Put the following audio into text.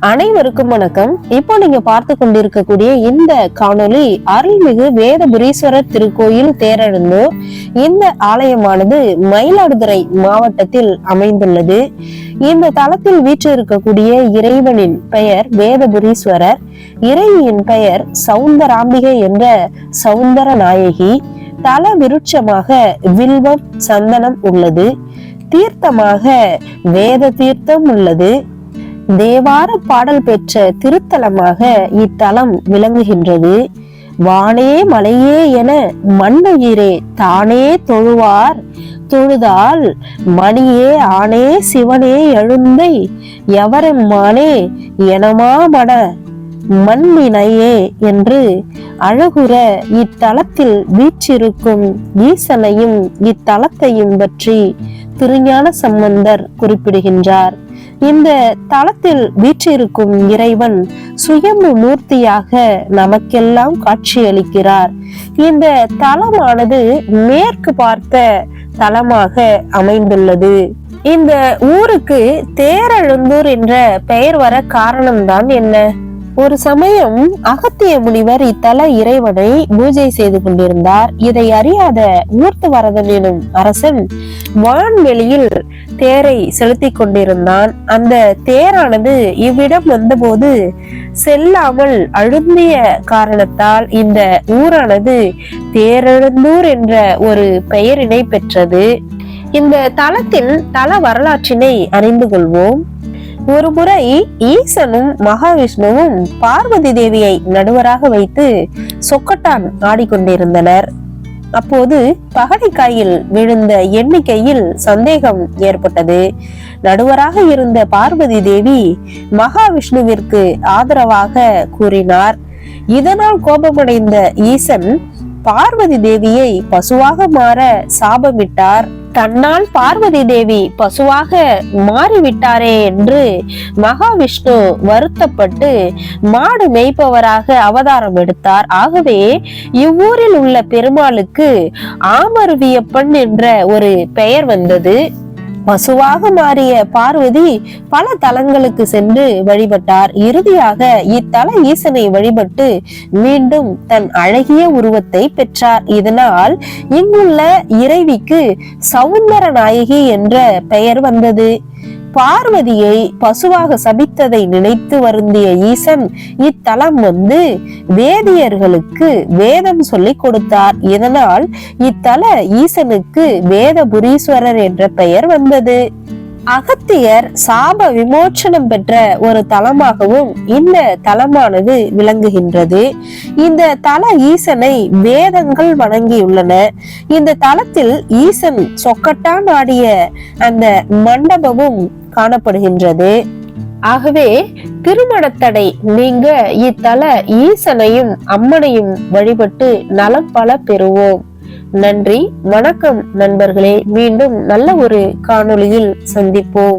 அனைவருக்கும் வணக்கம். இப்போ நீங்க பார்த்து கொண்டிருக்கக்கூடிய இந்த காணொலி அருள்மிகு வேதபுரீஸ்வரர் திருக்கோயில் தேரழுந்தூர் இந்த ஆலயமானது மயிலாடுதுறை மாவட்டத்தில் அமைந்துள்ளது. இந்த தலத்தில் வீற்றிருக்கக்கூடிய இறைவனின் பெயர் வேதபுரீஸ்வரர். இறைவியின் பெயர் சவுந்தராம்பிகை என்ற சவுந்தர நாயகி. தல விருட்சமாக வில்வம் சந்தனம் உள்ளது. தீர்த்தமாக வேத தீர்த்தம் உள்ளது. தேவார பாடல் பெற்ற திருத்தலமாக இத்தலம் விளங்குகின்றது. வானே மலையே என மண்ணுயிரே தானே தொழுவார். தொழுதால் மணியே ஆனே சிவனே எழுந்தை. எவரெம்மானே எனமா மட மண்ணினையே என்று அழகுற இத்தலத்தில் வீச்சிருக்கும் ஈசனையும் இத்தலத்தையும் பற்றி திருஞான சம்பந்தர் குறிப்பிடுகின்றார். இந்த தலத்தில் வீற்றிருக்கும் இறைவன் சுயம்பு மூர்த்தியாக நமக்கெல்லாம் காட்சியளிக்கிறார். இந்த தலமானது மேற்கு பார்த்த தலமாக அமைந்துள்ளது. இந்த ஊருக்கு தேரெழுந்தூர் என்ற பெயர் வர காரணம்தான் என்ன? ஒரு சமயம் அகத்திய முனிவர் இத்தல இறைவனை பூஜை செய்து கொண்டிருந்தார். இதை அறியாத ஊர்த்துவரதன் எனும் அரசன் வான்வெளியில் தேரை செலுத்தி கொண்டிருந்தான். அந்த தேரானது இவ்விடம் வந்தபோது செல்லாமல் அழுந்திய காரணத்தால் இந்த ஊரானது தேரெழுந்தூர் என்ற ஒரு பெயரினை பெற்றது. இந்த தளத்தின் தல வரலாற்றினை அறிந்து கொள்வோம். ஒருமுறை ஈசனும் மகாவிஷ்ணுவும் பார்வதி தேவியை நடுவராக வைத்து சொக்கட்டான் ஆடிக்கொண்டிருந்தனர். அப்போது பகடைக்காயில் விழுந்த எண்ணிக்கையில் சந்தேகம் ஏற்பட்டது. நடுவராக இருந்த பார்வதி தேவி மகாவிஷ்ணுவிற்கு ஆதரவாக கூறினார். இதனால் கோபமடைந்த ஈசன் பார்வதி தேவியை பசுவாக மாற சாபமிட்டார். தன்னால் பார்வதி தேவி பசுவாக மாறிவிட்டாரே என்று மகாவிஷ்ணு வருத்தப்பட்டு மாடு மேய்ப்பவராக அவதாரம் எடுத்தார். ஆகவே இவ்வூரில் உள்ள பெருமாளுக்கு ஆமருவியப்பன் என்ற ஒரு பெயர் வந்தது. பசுவாக மாறிய பார்வதி பல தலங்களுக்கு சென்று வழிபட்டார். இறுதியாக இத்தல ஈசனை வழிபட்டு மீண்டும் தன் அழகிய உருவத்தை பெற்றார். இதனால் இங்குள்ள இறைவிக்கு சவுந்தர நாயகி என்ற பெயர் வந்தது. பார்வதியை பசுவாக சபித்ததை நினைத்து வருந்திய ஈசன் இத்தலம் வந்து வேதியர்களுக்கு வேதம் சொல்லிக் கொடுத்தார். இதனால் இத்தல ஈசனுக்கு வேதபுரீஸ்வரர் என்ற பெயர் வந்தது. அகத்தியர் சாப விமோச்சனம் பெற்ற ஒரு தலமாகவும் இந்த தலமானது விளங்குகின்றது. இந்த தல ஈசனை வேதங்கள் வணங்கியுள்ளன. இந்த தலத்தில் ஈசன் சொக்கட்டான் ஆடிய அந்த மண்டபமும் காணப்படுகின்றது. ஆகவே திருமணத்தடை நீங்க இத்தல ஈசனையும் அம்மனையும் வழிபட்டு நலம் பல பெறுவோம். நன்றி வணக்கம் நண்பர்களே. மீண்டும் நல்ல ஒரு காணொளியில் சந்திப்போம்.